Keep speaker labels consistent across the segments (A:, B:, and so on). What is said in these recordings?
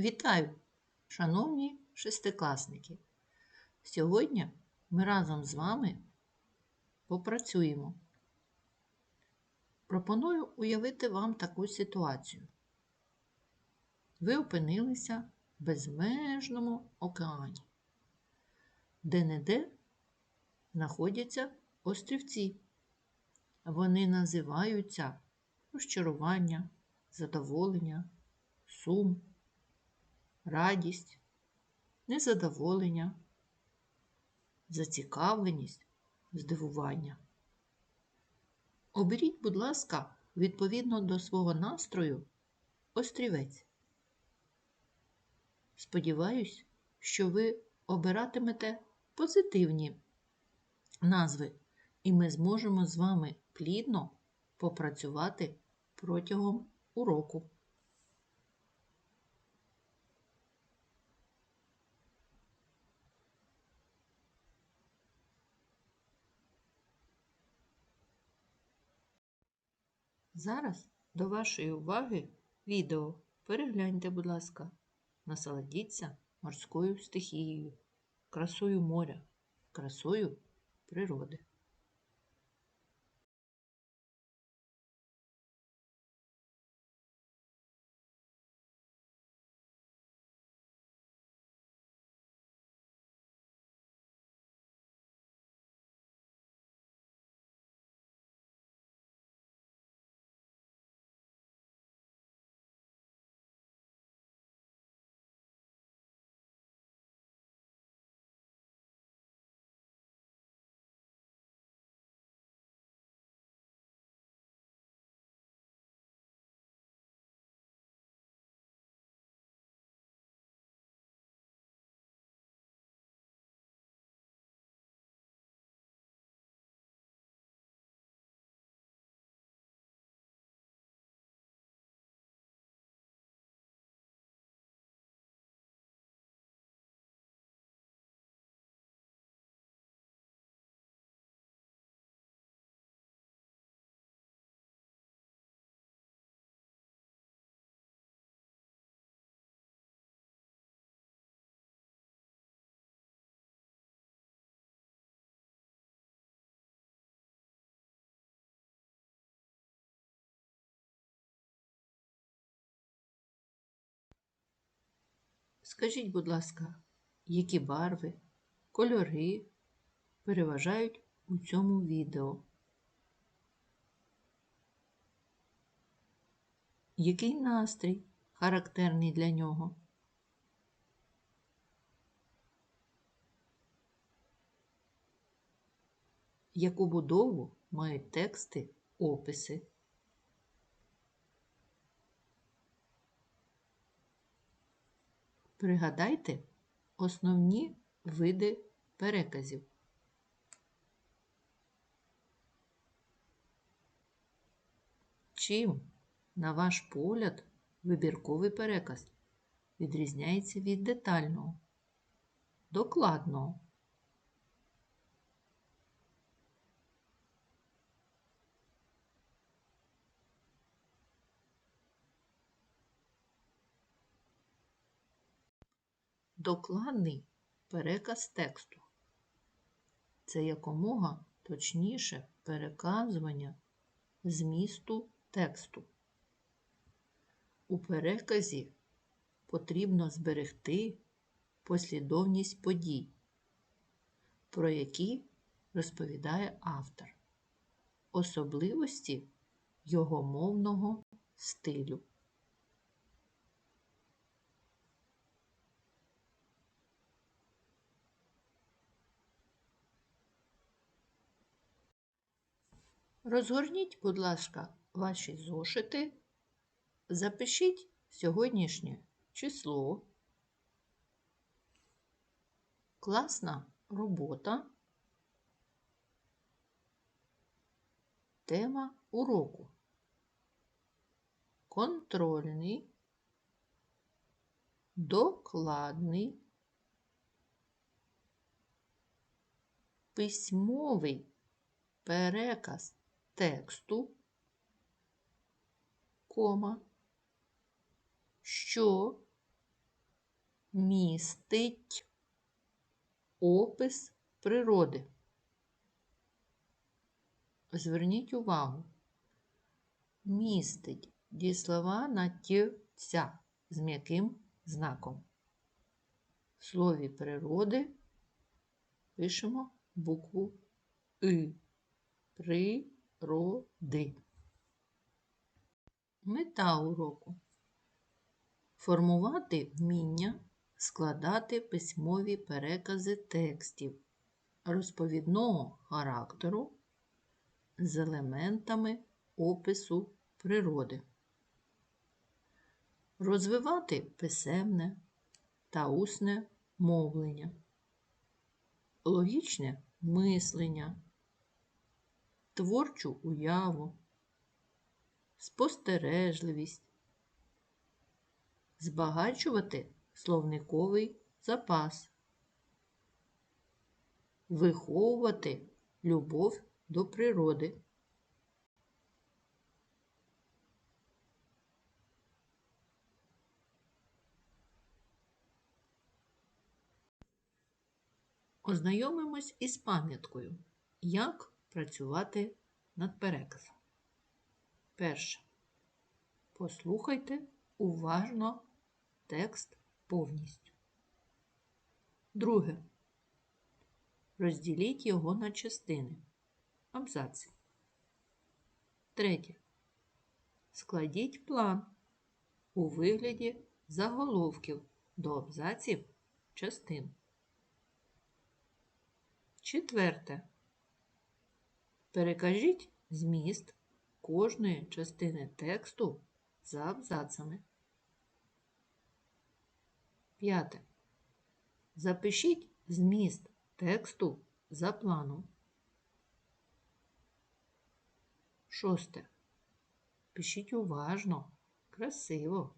A: Вітаю, шановні шестикласники! Сьогодні ми разом з вами попрацюємо. Пропоную уявити вам таку ситуацію. Ви опинилися в безмежному океані, де-не-де знаходяться острівці. Вони називаються розчарування, задоволення, сум, радість, незадоволення, зацікавленість, здивування. Оберіть, будь ласка, відповідно до свого настрою острівець. Сподіваюсь, що ви обиратимете позитивні назви, і ми зможемо з вами плідно попрацювати протягом уроку. Зараз до вашої уваги відео. Перегляньте, будь ласка, насолодіться морською стихією, красою моря, красою природи. Скажіть, будь ласка, які барви, кольори переважають у цьому відео? Який настрій характерний для нього? Яку будову мають тексти, описи? Пригадайте основні види переказів. Чим, на ваш погляд, вибірковий переказ відрізняється від детального, докладного? Докладний переказ тексту це якомога точніше переказування змісту тексту. У переказі потрібно зберегти послідовність подій, про які розповідає автор, особливості його мовного стилю. Розгорніть, будь ласка, ваші зошити, запишіть сьогоднішнє число, класна робота, тема уроку. Контрольний, докладний, письмовий переказ тексту, кома, що містить опис природи. Зверніть увагу. Містить дієслова на ті ця з м'яким знаком. В слові природи пишемо букву И. Природи. Мета уроку. Формувати вміння складати письмові перекази текстів розповідного характеру з елементами опису природи. Розвивати писемне та усне мовлення, логічне мислення, творчу уяву, спостережливість, збагачувати словниковий запас, виховувати любов до природи. Ознайомимось із пам'яткою, як працювати над переказом. Перше. Послухайте уважно текст повністю. Друге. Розділіть його на частини. Абзаци. Третє. Складіть план у вигляді заголовків до абзаців частин. Четверте. Перекажіть зміст кожної частини тексту за абзацами. П'яте. Запишіть зміст тексту за планом. Шосте. Пишіть уважно, красиво.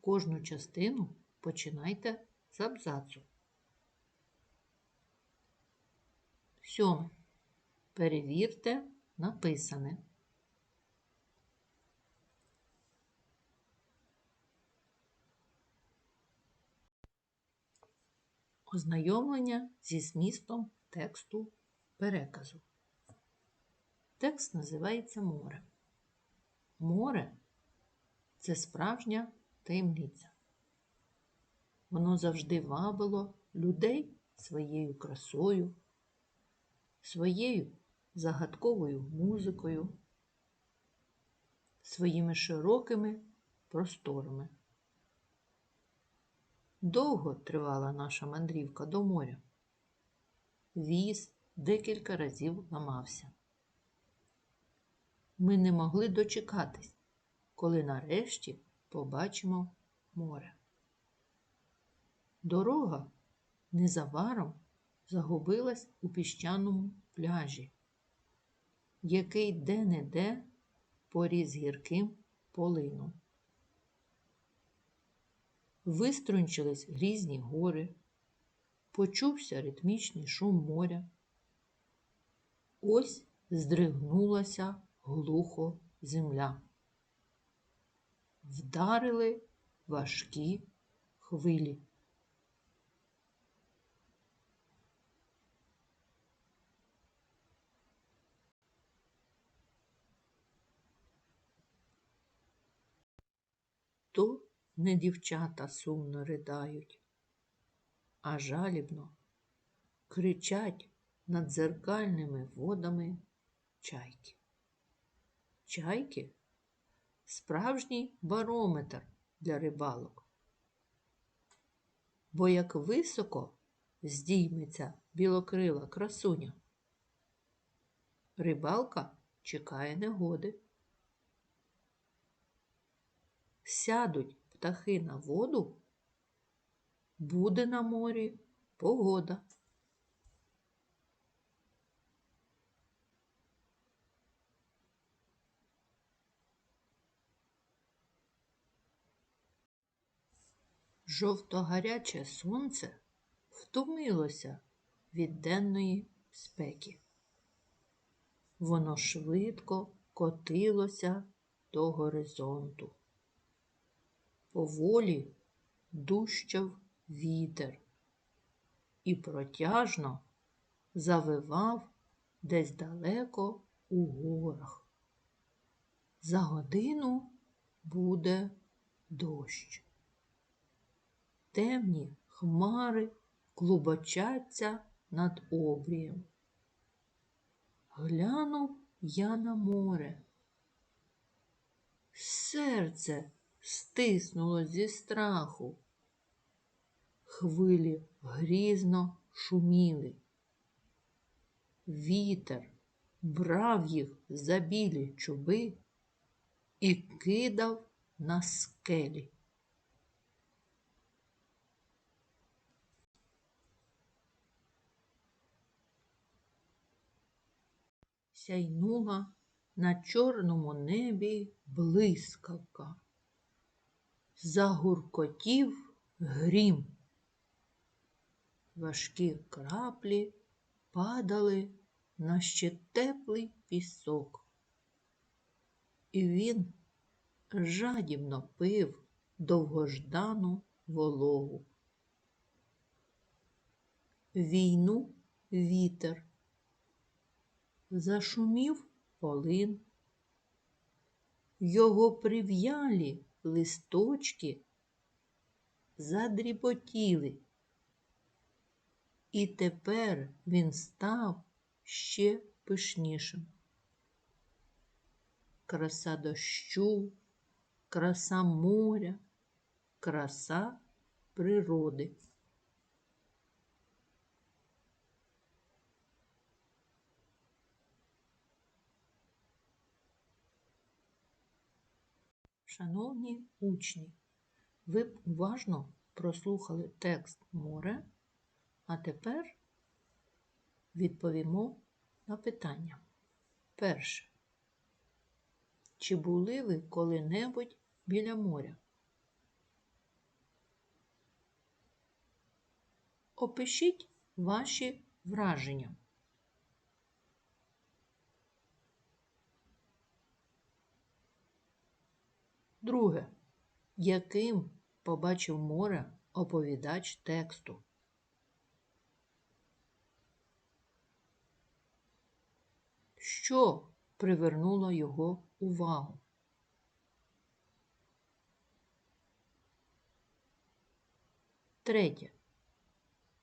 A: Кожну частину починайте з абзацу. Сьоме. Перевірте написане. Ознайомлення зі змістом тексту переказу. Текст називається море. Море це справжня таємниця. Воно завжди вабило людей своєю красою, своєю загадковою музикою, своїми широкими просторами. Довго тривала наша мандрівка до моря. Віз декілька разів ламався. Ми не могли дочекатись, коли нарешті побачимо море. Дорога незабаром загубилась у піщаному пляжі, який де-не-де поріс гірким полином. Виструнчились грізні гори, почувся ритмічний шум моря. Ось здригнулася глухо земля. Вдарили важкі хвилі. То не дівчата сумно ридають, а жалібно кричать над дзеркальними водами чайки. Чайки справжній барометр для рибалок. Бо як високо здійметься білокрила красуня, рибалка чекає негоди. Сядуть птахи на воду, буде на морі погода. Жовто-гаряче сонце втомилося від денної спеки. Воно швидко котилося до горизонту. Поволі дущав вітер і протяжно завивав десь далеко у горах. За годину буде дощ. Темні хмари клубочаться над обрієм. Глянув я на море. Серце стиснуло зі страху. Хвилі грізно шуміли. Вітер брав їх за білі чуби і кидав на скелі. Сяйнула на чорному небі блискавка. Загуркотів грім. Важкі краплі падали на ще теплий пісок. І він жадібно пив довгождану вологу. Війну вітер. Зашумів полин. Його прив'ялі листочки задріпотіли. І тепер він став ще пишнішим. Краса дощу, краса моря, краса природи. Шановні учні, ви уважно прослухали текст море, а тепер відповімо на питання. Перше. Чи були ви коли-небудь біля моря? Опишіть ваші враження. Друге. Яким побачив море оповідач тексту? Що привернуло його увагу? Третє.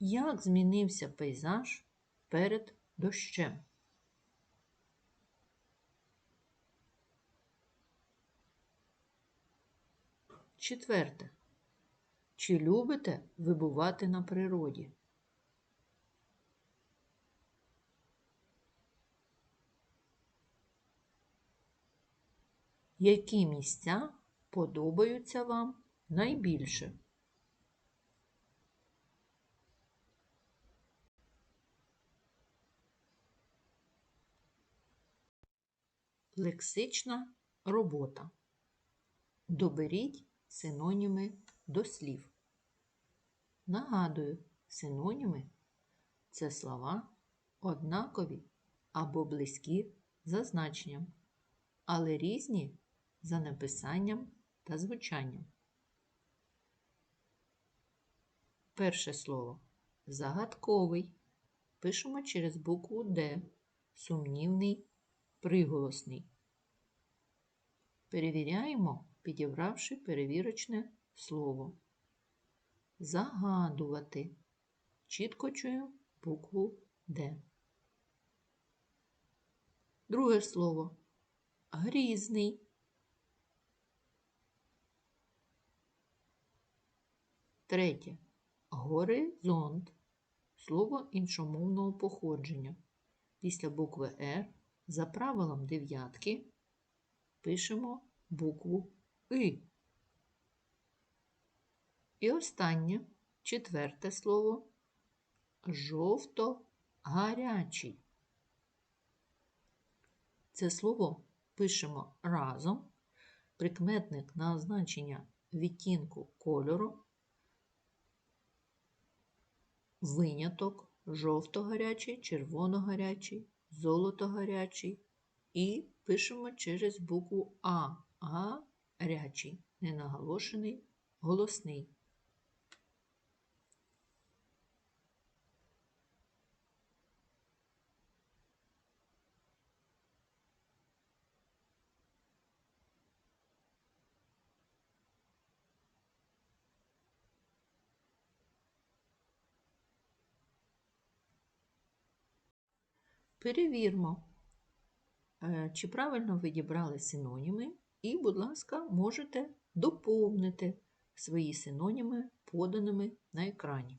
A: Як змінився пейзаж перед дощем? Четверте. Чи любите ви бувати на природі? Які місця подобаються вам найбільше? Лексична робота. Доберіть синоніми до слів. Нагадую, синоніми це слова однакові або близькі за значенням, але різні за написанням та звучанням. Перше слово загадковий. Пишемо через букву Д, сумнівний, приголосний. Перевіряємо, підібравши перевірочне слово. Загадувати. Чітко чую букву Д. Друге слово грізний. Третє. Горизонт. Слово іншомовного походження. Після букви Р за правилом дев'ятки пишемо букву И. І останнє четверте слово жовто-гарячий. Це слово пишемо разом, прикметник на означення відтінку кольору, виняток жовто-гарячий, червоно-гарячий, золото-гарячий і пишемо через букву А рячий, ненаголошений, голосний. Перевірмо, е, чи правильно ви дібрали синоніми і, будь ласка, можете доповнити свої синоніми, поданими на екрані.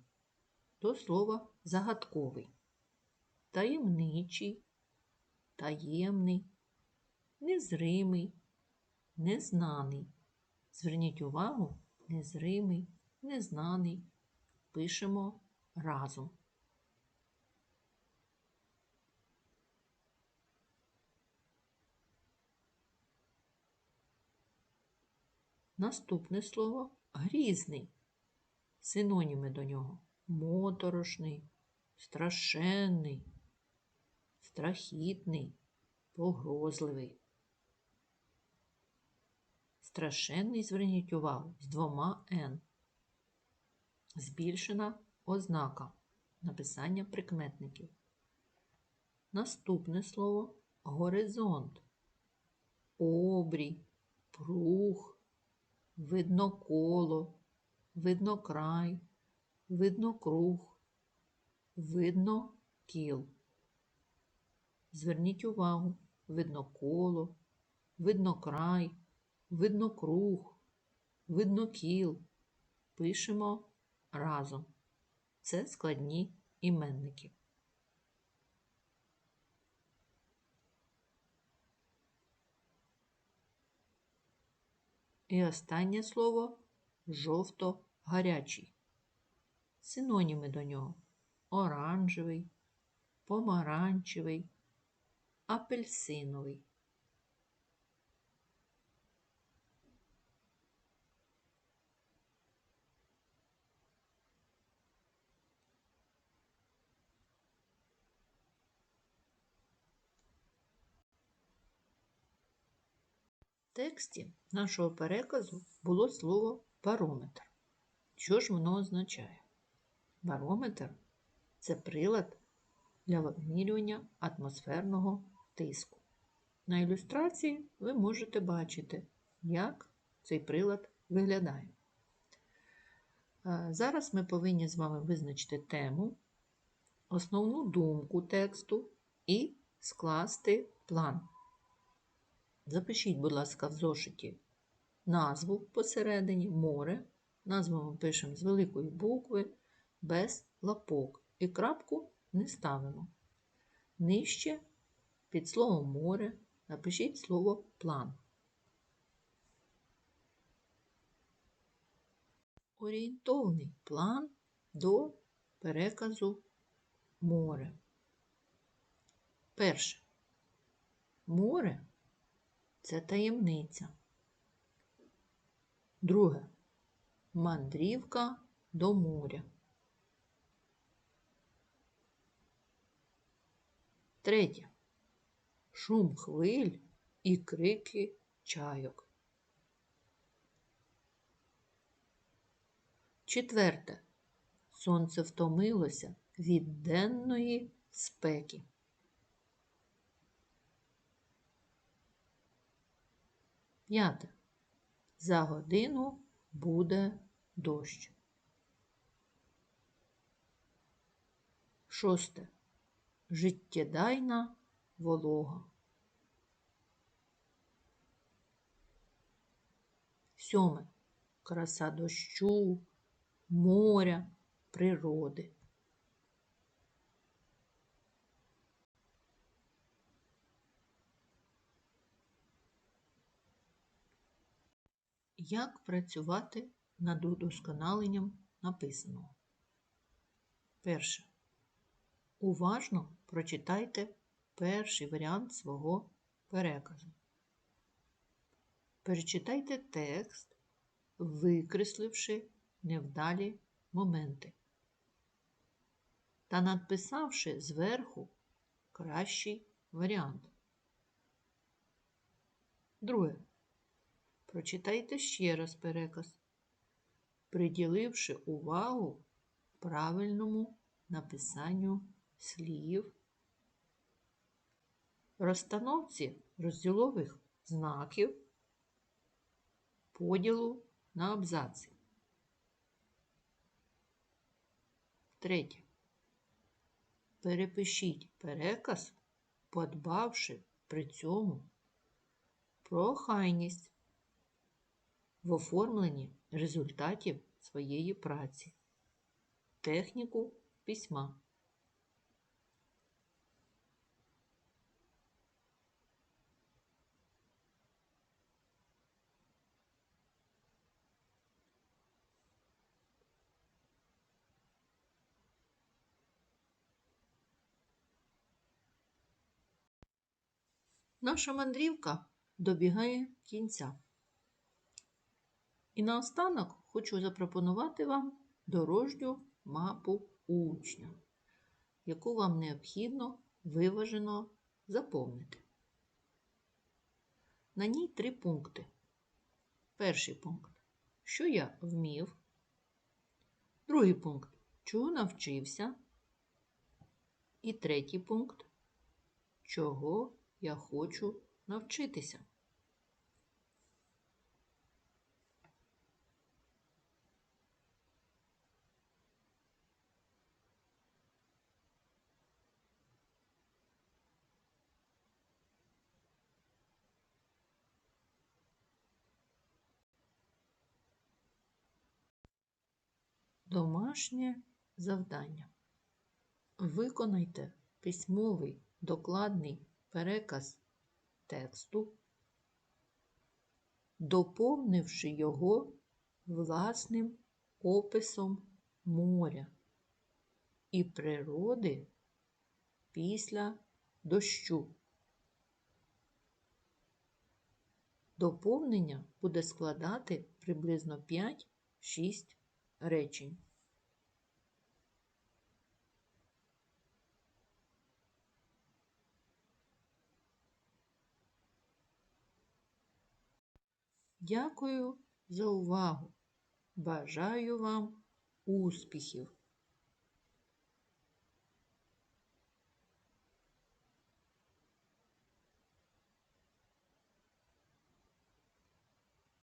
A: До слова загадковий, таємничий, таємний, незримий, незнаний. Зверніть увагу, незримий, незнаний. Пишемо разом. Наступне слово грізний. Синоніми до нього моторошний, страшенний, страхітний, погрозливий. Страшенний, зверніть увагу, з двома Н. Збільшена ознака написання прикметників. Наступне слово горизонт, обрій, прух, видно коло, видно край, видно круг, видно кіл. Зверніть увагу, видно коло, видно край, видно круг, видно кіл. Пишемо разом. Це складні іменники. І останнє слово жовто-гарячий. Синоніми до нього оранжевий, помаранчевий, апельсиновий. Тексті нашого переказу було слово барометр. Що ж воно означає? Барометр це прилад для вимірювання атмосферного тиску. На ілюстрації ви можете бачити, як цей прилад виглядає. Зараз ми повинні з вами визначити тему, основну думку тексту і скласти план. Запишіть, будь ласка, в зошиті назву посередині море. Назву ми пишемо з великої букви, без лапок. І крапку не ставимо. Нижче під словом море напишіть слово план. Орієнтовний план до переказу море. Перше. Море це таємниця. Друге. Мандрівка до моря. Третє. Шум хвиль і крики чайок. Четверте. Сонце втомилося від денної спеки. П'яте. За годину буде дощ. Шосте. Життєдайна волога. Сьоме. Краса дощу, моря, природи. Як працювати над удосконаленням написаного? Перше. Уважно прочитайте перший варіант свого переказу. Перечитайте текст, викресливши невдалі моменти та надписавши зверху кращий варіант. Друге. Прочитайте ще раз переказ, приділивши увагу правильному написанню слів, розстановці розділових знаків, поділу на абзаці. Третє. Перепишіть переказ подбавши при цьому про охайність в оформленні результатів своєї праці, техніку письма. Наша мандрівка добігає кінця. І наостанок хочу запропонувати вам дорожню мапу учня, яку вам необхідно виважено заповнити. На ній три пункти. Перший пункт що я вмів. Другий пункт чого навчився. І третій пункт чого я хочу навчитися. Домашнє завдання. Виконайте письмовий докладний переказ тексту, доповнивши його власним описом моря і природи після дощу. Доповнення буде складати приблизно 5-6 речень. Дякую за увагу. Бажаю вам успіхів!